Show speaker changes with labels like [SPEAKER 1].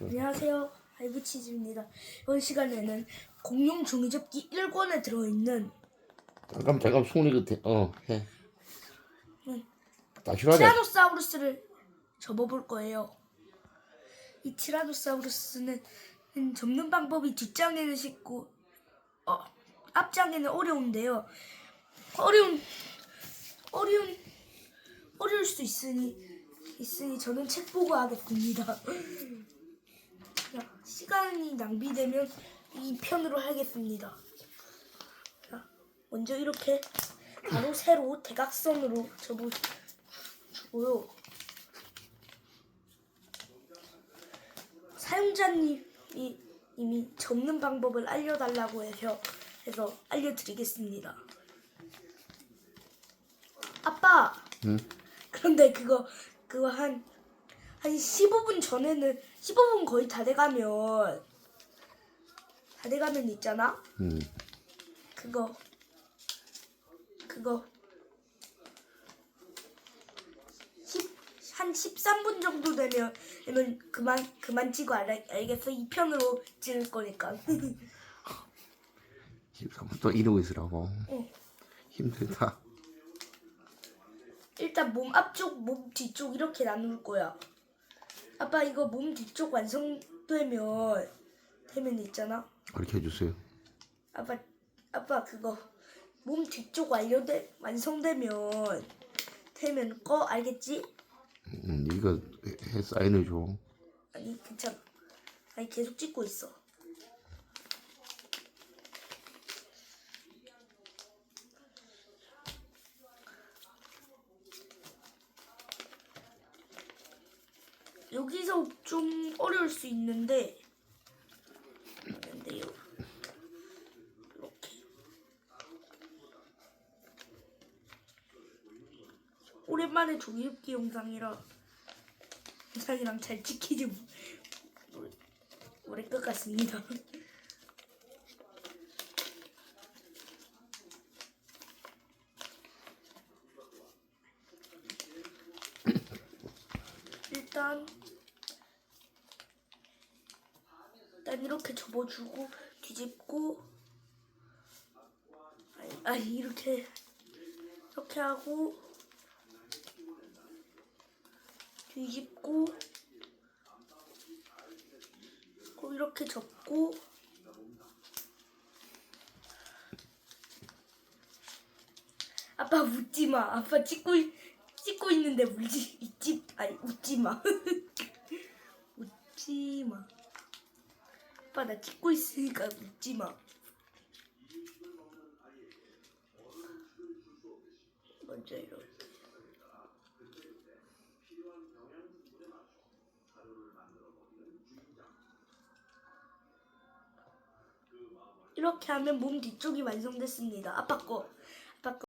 [SPEAKER 1] 안녕하세요. 할부치즈입니다. 이번 시간에는 공룡 종이접기 1권에 들어있는
[SPEAKER 2] 잠깐 잠깐 손이 끝에 어해
[SPEAKER 1] 응.
[SPEAKER 2] 다시 하자
[SPEAKER 1] 티라노사우루스를 접어볼 거예요. 이 티라노사우루스는 음, 접는 방법이 뒷장에는 쉽고 어, 앞장에는 어려운데요. 어려운 어려운 어려울 수 있으니 있으니 저는 책 보고 하겠습니다. 자, 시간이 낭비되면 이 편으로 하겠습니다. 자, 먼저 이렇게 바로 세로 대각선으로 접어주고요. 사용자님이 이미 접는 방법을 알려달라고 해서 해서 알려드리겠습니다. 아빠.
[SPEAKER 2] 응?
[SPEAKER 1] 그런데 그거 그거 한 한 15분 전에는 15분 거의 다 돼가면 다 돼가면 있잖아.
[SPEAKER 2] 음
[SPEAKER 1] 그거 그거 10, 한 13분 정도 되면 되면 그만 그만 찍어 알, 알겠어? 이 편으로 찍을 거니까.
[SPEAKER 2] 13분 또 이러고 있으라고
[SPEAKER 1] 응.
[SPEAKER 2] 힘들다
[SPEAKER 1] 일단 몸 앞쪽, 몸 뒤쪽 이렇게 나눌 거야. 아빠 이거 몸 뒤쪽 완성되면 되면 있잖아.
[SPEAKER 2] 그렇게 해주세요
[SPEAKER 1] 아빠 아빠 그거 몸 뒤쪽 완료돼 완성되면 되면 꺼 알겠지?
[SPEAKER 2] 음 이거 해, 해 사인해줘
[SPEAKER 1] 아니 괜찮아. 아니 계속 찍고 있어. 여기서 좀 어려울 수 있는데. 근데요. 이렇게. 오랜만에 종이접기 영상이라 영상이랑 잘 찍히지 못- 모를 것 같습니다. 일단 일단 이렇게 접어주고 뒤집고 아니, 아니 이렇게 이렇게 하고 뒤집고 꼭 이렇게 접고 아빠 웃지 마. 아빠 찍고 있- 찍고 있는데 울지 있지 아니 웃지 마. 웃지 마. 아빠 나 찍고 있으니까 웃지 마. 먼저 이렇게. 이렇게 하면 몸 뒤쪽이 완성됐습니다. 아빠 거.